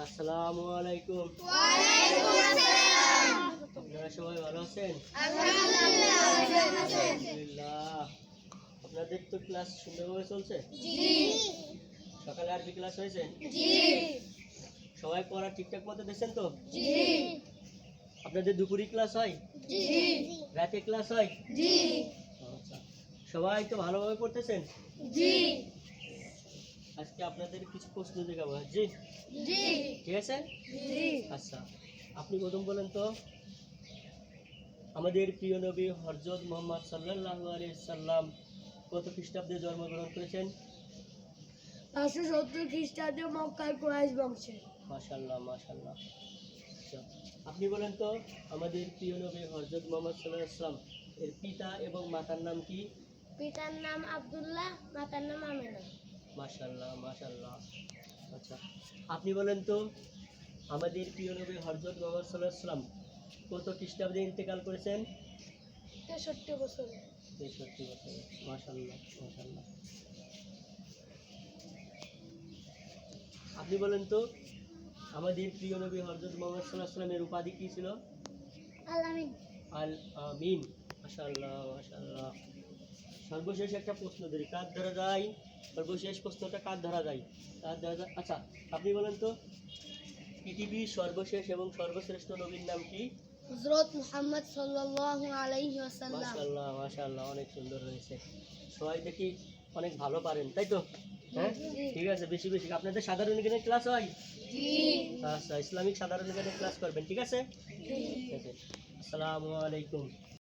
আসসালামু আলাইকুম। আপনারা সবাই ভালো আছেন? আলহামদুলিল্লাহ আপনাদের তো ক্লাস সুন্দরভাবে চলছে? সকালে আরবি ক্লাস হয়েছে? সবাই পড়া ঠিকঠাক মতো দেখছেন তো? আপনাদের দুপুরি ক্লাস হয়? রাতে ক্লাস হয়? আচ্ছা। সবাই তো ভালোভাবে পড়তেছেন? আজকে আপনাদের কিছু প্রশ্ন দেখাবো জি? জি। ঠিক আছে? জি। আচ্ছা আপনি প্রথম বলেন তো। আমাদের প্রিয় নবী হরজত মোহাম্মদ সাল্লাল্লাহু আলাইহি সাল্লাম কত খ্রিস্টাব্দে জন্মগ্রহণ করেছেন? পাঁচশো সত্তর খ্রিস্টাব্দে মক্কার কুরাইশ বংশে। মাশাল্লাহ মাশাল্লাহ আচ্ছা আপনি বলেন তো আমাদের প্রিয় নবী হরজত মোহাম্মদ সাল্লাহ সাল্লাম এর পিতা এবং মাতার নাম কি? পিতার নাম আব্দুল্লাহ মাতার নাম আমেনা। মাশাল্লাহ মাশাল্লাহ আচ্ছা আপনি বলেন তো আমাদের প্রিয় নবী হরজত মোহাম্মদ সাল্লাহ সাল্লাম কত খ্রিস্টাব্দে ইন্তেকাল করেছেন? তেষট্টি বছরে। তেষট্টি বছর মাশাল্লাহ মাশাল্লাহ আপনি বলেন তো আমাদের প্রিয় নবী হরজত মোহাম্মদ সাল্লাহ সাল্লামের উপাধি কী ছিল? আলামিন আল আমিন মাশাল্লাহ মাশাল্লাহ সর্বশেষ একটা প্রশ্ন ধরি কার ধরা যায়? সর্বশেষ প্রশ্নটা কার ধরা যায়? কার ধরা যায়? আচ্ছা আপনি বলেন তো পৃথিবীর সর্বশেষ এবং সর্বশ্রেষ্ঠ নবীর নাম কি? মুহাম্মদ সাল্লাল্লাহু আলাইহি ওয়াসাল্লাম। মাশাল্লাহ অনেক সুন্দর হয়েছে। সবাই দেখি অনেক ভালো পারেন তাই তো? হ্যাঁ? ঠিক আছে বেশি বেশি। আপনাদের সাধারণ জ্ঞানের ক্লাস হয়? আচ্ছা ইসলামিক সাধারণ জ্ঞানের ক্লাস করবেন ঠিক আছে? ঠিক আছে। আসসালামু আলাইকুম।